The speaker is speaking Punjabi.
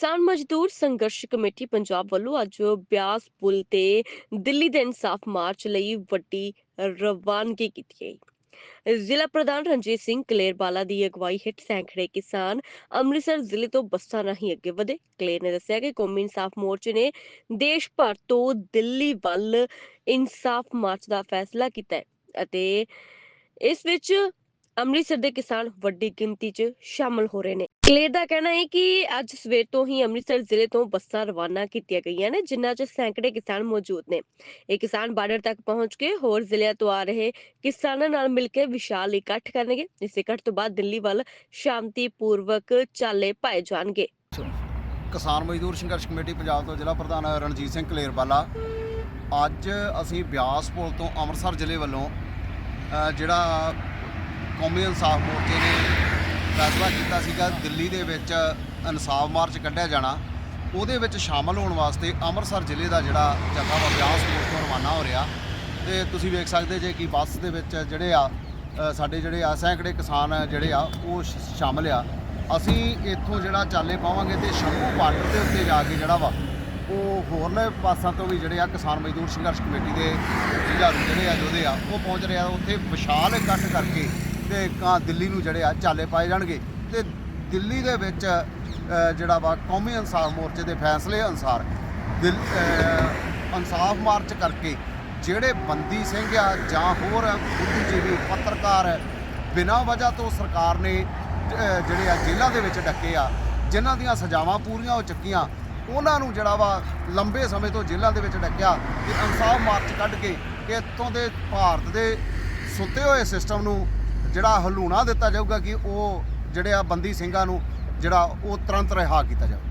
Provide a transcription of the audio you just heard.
ਕਿਸਾਨ ਮਜ਼ਦੂਰ ਸੰਘਰਸ਼ ਕਮੇਟੀ ਪੰਜਾਬ ਵੱਲੋਂ ਅੱਜ ਬਿਆਸ ਪੁਲ ਤੇ ਦਿੱਲੀ ਦੇ ਇਨਸਾਫ ਮਾਰਚ ਲਈ ਵੱਡੀ ਰਵਾਨਗੀ ਕੀਤੀ ਗਈ। ਜ਼ਿਲ੍ਹਾ ਪ੍ਰਧਾਨ ਰਣਜੀਤ ਸਿੰਘ ਕਲੇਰਵਾਲਾ ਦੀ ਅਗਵਾਈ ਹੇਠ ਸੈਂਕੜੇ ਕਿਸਾਨ ਅੰਮ੍ਰਿਤਸਰ ਜ਼ਿਲ੍ਹੇ ਤੋਂ ਬੱਸਾਂ ਰਾਹੀਂ ਅੱਗੇ ਵਧੇ। ਕਲੇਰ ਨੇ ਦੱਸਿਆ ਕਿ ਕੌਮੀ ਇਨਸਾਫ ਮੋਰਚੇ ਨੇ ਦੇਸ਼ ਭਰ ਤੋਂ ਦਿੱਲੀ ਵੱਲ ਇਨਸਾਫ ਮਾਰਚ ਦਾ ਫੈਸਲਾ ਕੀਤਾ ਹੈ ਅਤੇ ਇਸ ਵਿੱਚ ਅੰਮ੍ਰਿਤਸਰ ਦੇ ਕਿਸਾਨ ਵੱਡੀ ਗਿਣਤੀ 'ਚ ਸ਼ਾਮਲ ਹੋ ਰਹੇ ਨੇ। ਕਲੇਰ ਦਾ ਕਹਿਣਾ ਹੈ ਕਿ ਅੱਜ ਸਵੇਰ ਤੋਂ ਹੀ ਅੰਮ੍ਰਿਤਸਰ ਜ਼ਿਲ੍ਹੇ ਤੋਂ ਬੱਸਾਂ ਰਵਾਨਾ ਕੀਤੀਆਂ ਗਈਆਂ ਨੇ ਜਿਨ੍ਹਾਂ 'ਚ ਸੈਂਕੜੇ ਕਿਸਾਨ ਮੌਜੂਦ ਨੇ। ਇਹ ਕਿਸਾਨ ਬਾਰਡਰ ਤੱਕ ਪਹੁੰਚ ਕੇ ਹੋਰ ਜ਼ਿਲ੍ਹਿਆਂ ਤੋਂ ਆ ਰਹੇ ਕਿਸਾਨਾਂ ਨਾਲ ਮਿਲ ਕੇ ਵਿਸ਼ਾਲ ਇਕੱਠ ਕਰਨਗੇ ਇਸ ਇਕੱਠ ਤੋਂ ਬਾਅਦ ਦਿੱਲੀ ਵੱਲ ਸ਼ਾਂਤੀਪੂਰਵਕ ਚਾਲੇ ਪਾਏ ਜਾਣਗੇ। ਕਿਸਾਨ ਮਜ਼ਦੂਰ ਸੰਘਰਸ਼ ਕਮੇਟੀ ਪੰਜਾਬ ਤੋਂ ਜ਼ਿਲ੍ਹਾ ਪ੍ਰਧਾਨ ਰਣਜੀਤ ਸਿੰਘ ਕਲੇਰਵਾਲਾ ਅੱਜ ਅਸੀਂ ਬਿਆਸ ਪੁਲ ਤੋਂ ਅੰਮ੍ਰਿਤਸਰ ਜ਼ਿਲ੍ਹੇ ਵੱਲੋਂ ਅ, ਜਿਹੜਾ ਕੌਮੀ ਇਨਸਾਫ ਮੋਰਚੇ ਨੇ ਫੈਸਲਾ ਕੀਤਾ ਸੀਗਾ ਦਿੱਲੀ ਦੇ ਵਿੱਚ ਇਨਸਾਫ ਮਾਰਚ ਕੱਢਿਆ ਜਾਣਾ। ਉਹਦੇ ਵਿੱਚ ਸ਼ਾਮਲ ਹੋਣ ਵਾਸਤੇ ਅੰਮ੍ਰਿਤਸਰ ਜ਼ਿਲ੍ਹੇ ਦਾ ਜਿਹੜਾ ਜਥਾ ਵਾ ਬਿਆਸ ਪੁਲ ਤੋਂ ਰਵਾਨਾ ਹੋ ਰਿਹਾ। ਤੇ ਤੁਸੀਂ ਵੇਖ ਸਕਦੇ ਜੇ ਕਿ ਬੱਸ ਦੇ ਵਿੱਚ ਜਿਹੜੇ ਆ ਸਾਡੇ ਜਿਹੜੇ ਆ ਸੈਂਕੜੇ ਕਿਸਾਨ ਜਿਹੜੇ ਆ, ਉਹ ਸ਼- ਸ਼ਾਮਲ ਆ। ਅਸੀਂ ਇੱਥੋਂ ਜਿਹੜਾ ਚਾਲੇ ਪਾਵਾਂਗੇ ਤੇ ਸ਼ੰਭੂ ਬਾਰਡਰ ਦੇ ਉੱਤੇ ਜਾ ਕੇ ਜਿਹੜਾ ਵਾ, ਉਹ ਹੋਰਲੇ ਪਾਸਾਂ ਤੋਂ ਵੀ ਜਿਹੜੇ ਆ ਕਿਸਾਨ ਮਜ਼ਦੂਰ ਸੰਘਰਸ਼ ਕਮੇਟੀ ਦੇ ਜੁਝਾਰੂ ਜਿਹੜੇ ਆ ਯੋਧੇ ਆ, ਉਹ ਪਹੁੰਚ ਰਹੇ ਆ। ਉੱਥੇ ਵਿਸ਼ਾਲ ਇਕੱਠ ਕਰਕੇ ਤੇ ਕਾਂ ਦਿੱਲੀ ਨੂੰ ਜਿਹੜੇ ਆ ਚਾਲੇ ਪਾਏ ਜਾਣਗੇ ਤੇ ਦਿੱਲੀ ਦੇ ਵਿੱਚ ਜਿਹੜਾ ਵਾ ਕੌਮੀ ਇਨਸਾਫ ਮੋਰਚੇ ਦੇ ਫੈਸਲੇ ਅਨੁਸਾਰ ਦਿਲ ਇਨਸਾਫ ਮਾਰਚ ਕਰਕੇ ਜਿਹੜੇ ਬੰਦੀ ਸਿੰਘ ਆ ਜਾਂ ਹੋਰ ਬੁੱਧੀਜੀਵੀ ਪੱਤਰਕਾਰ ਬਿਨਾਂ ਵਜ੍ਹਾ ਤੋਂ ਸਰਕਾਰ ਨੇ ਜਿਹੜੇ ਆ ਜੇਲ੍ਹਾਂ ਦੇ ਵਿੱਚ ਡੱਕੇ ਆ, ਜਿਨ੍ਹਾਂ ਦੀਆਂ ਸਜ਼ਾਵਾਂ ਪੂਰੀਆਂ ਹੋ ਚੁੱਕੀਆਂ, ਉਹਨਾਂ ਨੂੰ ਜਿਹੜਾ ਵਾ ਲੰਬੇ ਸਮੇਂ ਤੋਂ ਜੇਲ੍ਹਾਂ ਦੇ ਵਿੱਚ ਡੱਕਿਆ ਤੇ ਇਨਸਾਫ ਮਾਰਚ ਕੱਢ ਕੇ ਇੱਥੋਂ ਦੇ ਭਾਰਤ ਦੇ ਸੁੱਤੇ ਹੋਏ ਸਿਸਟਮ ਨੂੰ ਜਿਹੜਾ ਹਲੂਣਾ ਦਿੱਤਾ ਜਾਊਗਾ ਕਿ ਉਹ ਜਿਹੜੇ ਆ ਬੰਦੀ ਸਿੰਘਾਂ ਨੂੰ ਜਿਹੜਾ ਉਹ ਤੁਰੰਤ ਰਿਹਾ ਕੀਤਾ ਜਾਵੇ